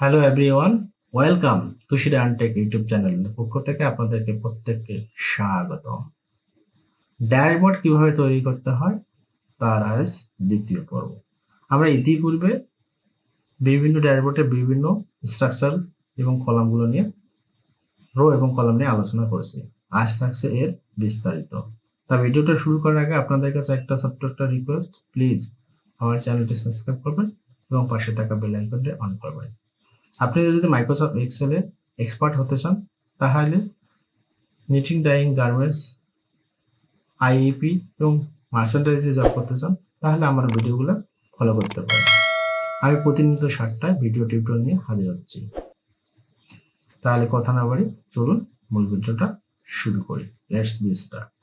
Hello everyone welcome তুষির আনটেক YouTube চ্যানেলের পক্ষ থেকে আপনাদেরকে প্রত্যেককে স্বাগতম। ড্যাশবোর্ড কীভাবে তৈরি করতে হয়, তার আজ দ্বিতীয় পর্ব। আমরা ইতিপূর্বে বিভিন্ন ড্যাশবোর্ডে বিভিন্ন স্ট্রাকচার এবং কলামগুলো নিয়ে রো এবং কলাম নিয়ে আলোচনা করেছি। আজ থাকছে এর বিস্তারিত। তা ভিডিওটা শুরু করার আগে আপনাদের কাছে একটা একটা রিকোয়েস্ট প্লিজ আমার চ্যানেলটি সাবস্ক্রাইব করবেন এবং পাশে থাকা বেল আইকনটি অন করবেন। আপনি যদি মাইক্রোসফট এক্সেলে এক্সপার্ট হতে চান, তাহলে নিটিং ডাইং গার্মেন্টস আইইপি এবং মার্চেন্টাইজে জব করতে চান, তাহলে আমার ভিডিওগুলো ফলো করতে পারেন। আমি প্রতিনিয়ত সাতটায় ভিডিও টিউটোরিয়াল নিয়ে হাজির হচ্ছি। তাহলে কথা না বাড়ি চলুন মূল ভিডিওটা শুরু করি। লেটস বি স্টার্ট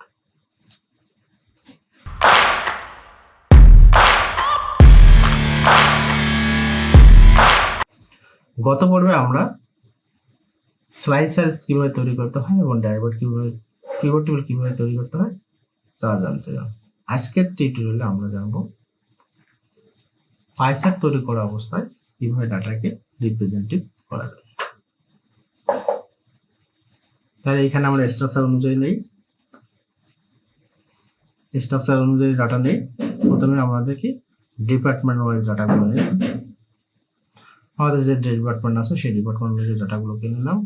গত পর্বে আমরা স্লাইসার কীভাবে তৈরি করতে হয় এবং ড্রাইভার কীভাবে কিবোর্ড টেবিল কীভাবে তৈরি করতে হয় তা জানতে যাব আজকের টিউটোরিয়ালে আমরা জানব পাইসার তৈরি করা অবস্থায় কীভাবে ডাটাকে রিপ্রেজেন্টেটিভ করা যায়। তাহলে এখানে আমরা স্ট্রাকচার অনুযায়ী নেই। স্ট্রাকচার অনুযায়ী ডাটা নেই। প্রথমে আমাদেরকে ডিপার্টমেন্ট ওয়াইজ ডাটাগুলো নেই। আমাদের যে ডিপার্টমেন্ট আছে, সেই ডিপার্টমেন্ট অনুযায়ী ডাটাগুলোকে নিলাম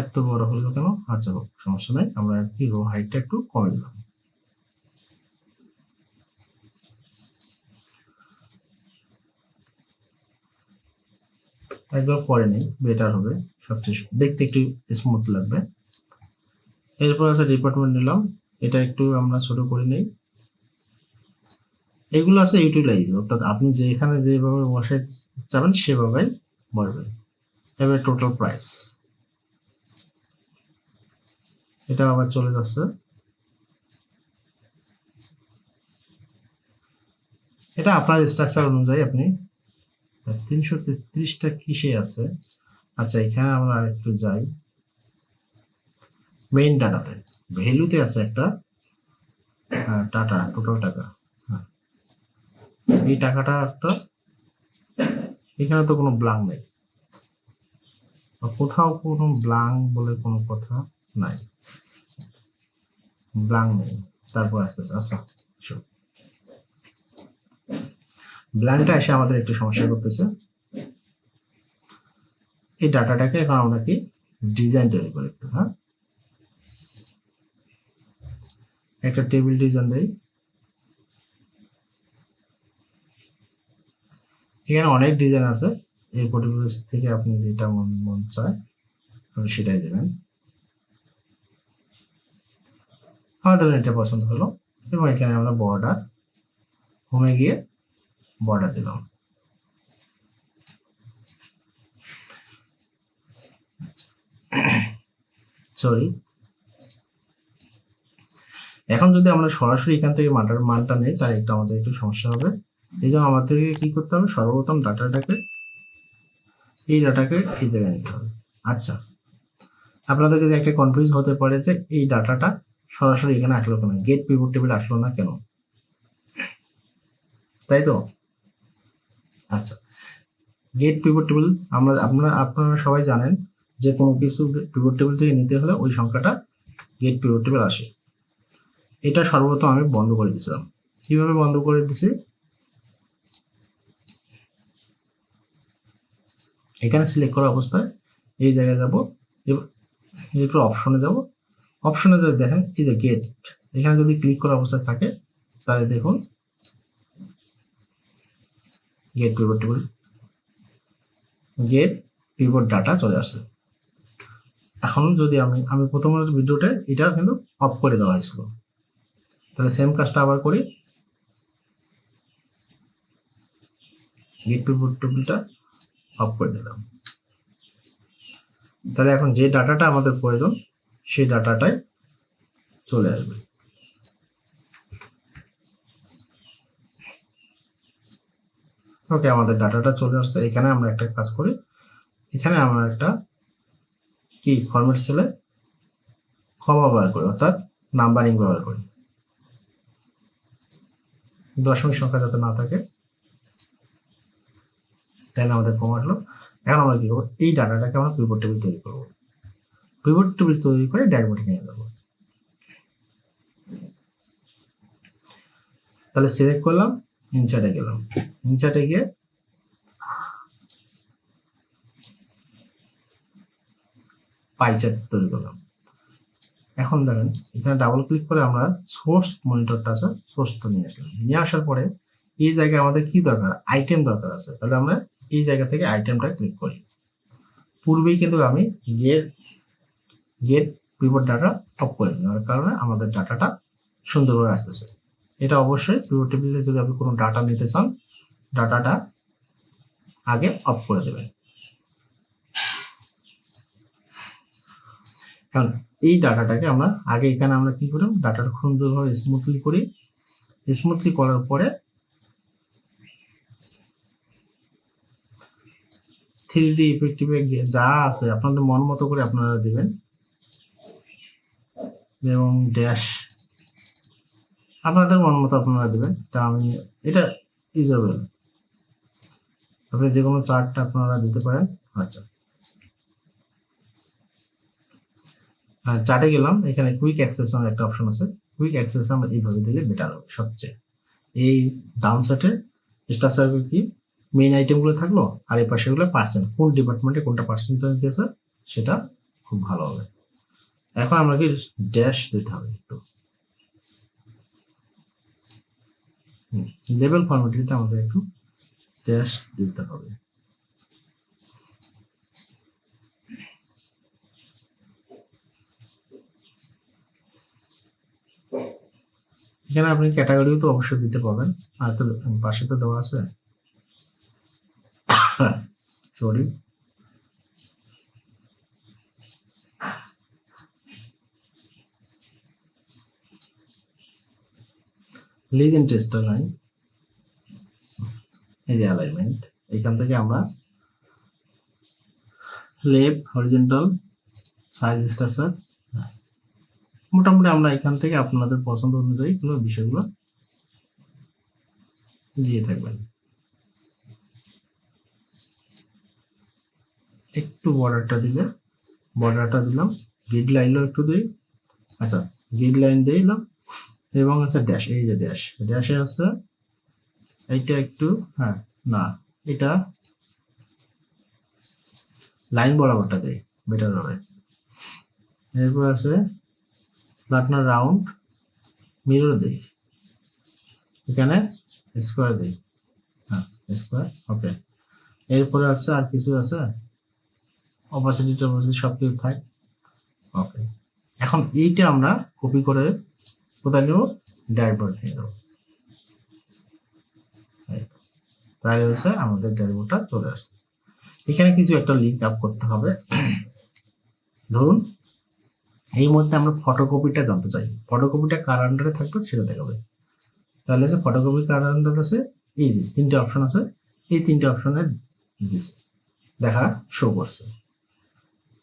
এত বড় হলো কেন? আচ্ছা সমস্যা নাই, আমরা কি রো হাইটটা একটু কমে দিলাম। একবার পরে নেই বেটার হবে, সবচেয়ে দেখতে একটু স্মুথ লাগবে। এরপর আছে ডিপার্টমেন্ট নিলাম, এটা একটু আমরা ছোট করে নেই। এগুলো আছে ইউটিলাইজ অর্থাৎ আপনি যেখানে যেভাবে বসে যাবেন সেভাবেই বসবেন এবার টোটাল প্রাইস এটা আবার চলে যাচ্ছে। এটা আপনার স্ট্রাকচার অনুযায়ী আপনি তিনশো তেত্রিশটা কিসে আছে? আচ্ছা এখানে আমরা একটু যাই। মেইন ডাটাতে ভ্যালুতে আছে একটা টাটা টোটাল টাকা। এই টাকাটা একটা, এখানে তো কোনো ব্লাং নেই। কোথাও কোনো ব্লাং বলে কোনো কথা নাই। ব্লাং নেই। তারপর আস্তে আস্তে আচ্ছা sure. ব্ল্যাংটা এসে আমাদের একটু সমস্যা করতেছে। এই ডাটাটাকে এখন আমরা কি ডিজাইন তৈরি করি একটু হ্যাঁ? একটা টেবিল ডিজাইন দেই। এখানে অনেক ডিজাইন আছে। এই পর্টিকুলার থেকে আপনি যেটা মন মন চায়, আপনি সেটাই দেবেন। আমাদের এটা পছন্দ হলো এবং এখানে আমরা বর্ডার হোমে গিয়ে বর্ডার দিলাম। সরি এখন যদি আমরা সরাসরি এখান থেকে মানটার মানটা নেই, তাহলে একটু আমাদের একটু সমস্যা হবে। এই জন্য আমাদেরকে কি করতে হবে? সর্বপ্রথম ডাটাটাকে এই ডাটাকে এই জায়গায় নিতে হবে। আচ্ছা আপনাদের কাছে একটা কনফিউজ হতে পারে যে এই ডাটাটা সরাসরি এখানে আসলো কেন? গেট পিভট টেবিল আসলো না কেন? তাই তো? আচ্ছা গেট পিভট টেবিল আমরা, আপনারা আপনারা সবাই জানেন যে কোনো কিছু পিভট টেবিল থেকে নিতে হলে ওই সংখ্যাটা গেট পিভট টেবিল আসে। এটা সর্বপ্রথম আমি বন্ধ করে দিয়েছিলাম। কীভাবে বন্ধ করে দিছি এখানে সিলেক্ট করা অবস্থায় এই জায়গায় যাব এরপর অপশনে যাব। অপশনে যদি দেখেন, এই যে গেট এখানে যদি ক্লিক করা অবস্থায় থাকে, তাহলে দেখুন get pivot table get pivot data চলে আসছে। এখন যদি আমি আমি প্রথমের ভিডিওতে এটা কিন্তু অফ করে দেওয়া হয়েছিল। তাহলে সেম কাজটা আবার করি। গেট পিভট টেবিলটা অফ করে দিলাম। তাহলে এখন যে ডাটাটা আমাদের প্রয়োজন, সেই ডাটাটাই চলে আসবে। ওকে আমাদের ডাটাটা চলে আসছে। এখানে আমরা একটা কাজ করি। এখানে আমরা একটা কি ফরম্যাট সেলে ক্ষমা ব্যবহার করি, অর্থাৎ নাম্বারিং ব্যবহার করি। দশমিক সংখ্যা যাতে না থাকে। তাহলে আমাদের ফর্ম আসলো। এখন আমরা কি করব? এই ডাটাটাকে আমরা পিভট টেবিল তৈরি করব। পিভট টেবিল তৈরি করে ড্যাশবোর্ডে নিয়ে যাব। তাহলে সিলেক্ট করলাম ইনচার্টে গেলাম। ইনচার্টে গিয়ে পাইচার্ট তৈরি করলাম। এখন দেখেন, এখানে ডাবল ক্লিক করে আমরা সোর্স মনিটরটা আছে সোর্সটা নিয়ে আসলাম। নিয়ে আসার পরে এই জায়গায় আমাদের কি দরকার? আইটেম দরকার আছে। তাহলে আমরা এই জায়গা থেকে আইটেমটা ক্লিক করি। পূর্বেই কিন্তু আমি get get pivot data off করে দেওয়ার কারণে আমাদের ডাটাটা সুন্দরভাবে আসতেছে। এটা অবশ্যই পিভট টেবিলে যদি আপনি কোনো ডাটা নিতে চান ডাটাটা আগে অফ করে দেবেন। এখন এই ডাটাটাকে আমরা, আগে এখানে আমরা কি করি? ডাটাটা সুন্দরভাবে স্মুথলি করি। স্মুথলি করার পরে থ্রি ডি ইফেক্টিভে যা আছে, আপনাদের মন মতো করে আপনারা দিবেন। এবং ড্যাশ আপনাদের মন মতো আপনারা দেবেন। এটা আমি, এটা ইউজেবল আপনি যে কোনো চার্টটা আপনারা দিতে পারেন। আচ্ছা। হ্যাঁ চার্টে গেলাম। এখানে কুইক অ্যাক্সেস নামে একটা অপশন আছে। কুইক অ্যাক্সেস আমরা এইভাবে দিলে বেটার হবে সবচেয়ে। এই ডাউন সাইটের স্ট্রাকচার কি? মেইন আইটেমগুলো থাকল, আর এই পাশেগুলো পার্সেন্ট কোন ডিপার্টমেন্টে কোনটা পার্সেন্টেজ দিয়েছে সেটা খুব ভালো হবে। এখন আমাকে ড্যাশ দিতে হবে একটু। লেভেল ফর্মেটিতে আমাদের একটু ড্যাশ দিতে হবে। এখানে আপনি ক্যাটাগরিও তো অবশ্যই দিতে পারবেন। আর তো পাশে তো দেওয়া আছে। সরি লিজেন্ড টেস্টার লাইন এই যে অ্যালাইনমেন্ট এখান থেকে আমরা লেফট হরিজেন্টাল সাইজ স্ট্রাকচার মোটামুটি আমরা এখান থেকে আপনাদের পছন্দ অনুযায়ী কোনো বিষয়গুলো দিয়ে থাকবেন। একটু বর্ডারটা দিলে বর্ডারটা দিলাম। গ্রিড লাইনও একটু দিই। আচ্ছা গ্রিড লাইন দিলাম এবং আছে ড্যাশ এই যে ড্যাশ ড্যাশে আছে এইটা একটু হ্যাঁ না, এটা লাইন বরাবরটা দেই বেটার হবে। এরপর আছে প্লাটনার রাউন্ড মিরর দিই। এখানে স্কোয়ার দিই। হ্যাঁ স্কোয়ার ওকে এরপরে আছে আর কিছু আছে? অপাসিটি টপাসিটি সব কিছু থাক ওকে এখন এইটা আমরা কপি করে কোথায় নেব? ড্যাশবোর্ড নিয়ে দেবো তাহলে হচ্ছে আমাদের ড্যাশবোর্ডটা চলে আসছে। এখানে কিছু একটা লিঙ্ক আপ করতে হবে। ধরুন, এই মধ্যে আমরা ফটোকপিটা জানতে চাই। ফটোকপিটা কার আন্ডারে থাকবে সেটা দেখাবে। তাহলে হচ্ছে ফটোকপি কার আন্ডার আছে? এই যে তিনটে অপশন আছে। এই তিনটে অপশনে দিছে। দেখা শো করছে।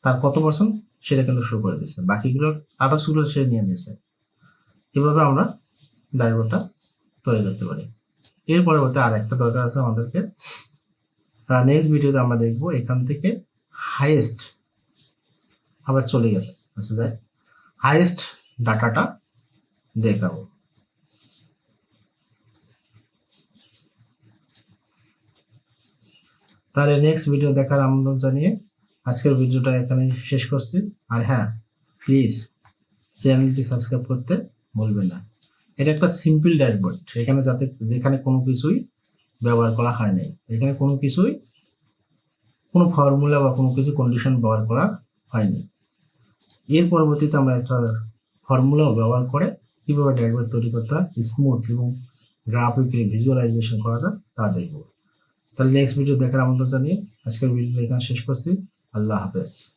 তার কত পার্সেন্ট সেটা কিন্তু শুরু করে দিয়েছে। বাকিগুলো আদার্সগুলো সে নিয়ে নিয়েছে। এভাবে আমরা ড্রাইভারটা তৈরি করতে পারি। এর পরবর্তী আর একটা দরকার আছে আমাদেরকে। নেক্সট ভিডিওতে আমরা দেখব এখান থেকে হাইয়েস্ট আবার চলে গেছে। আচ্ছা যাই। হাইয়েস্ট ডাটাটা দেখাবো। তাহলে নেক্সট ভিডিও দেখার আমন্ত্রণ জানিয়ে আজকের ভিডিওটা এখানে শেষ করছি। আর হ্যাঁ প্লিজ চ্যানেলটি সাবস্ক্রাইব করতে ভুলবেন না। এটা একটা সিম্পল ড্যাশবোর্ড এখানে যাতে এখানে কোনো কিছুই ব্যবহার করা হয় নাই। এখানে কোনো কিছুই, কোনো ফর্মুলা বা কোনো কিছু কন্ডিশন ব্যবহার করা হয়নি। এর পরবর্তীতে আমরা একটা ফর্মুলাও ব্যবহার করে কীভাবে ড্যাশবোর্ড তৈরি করতে হয় স্মুথ এবং গ্রাফিক্যালি ভিজুয়ালাইজেশন করা যায় তা দেখব। তাহলে নেক্সট ভিডিও দেখার আমন্ত্রণ জানিয়ে আজকের ভিডিও এখানে শেষ করছি। আল্লাহ হাফেজ।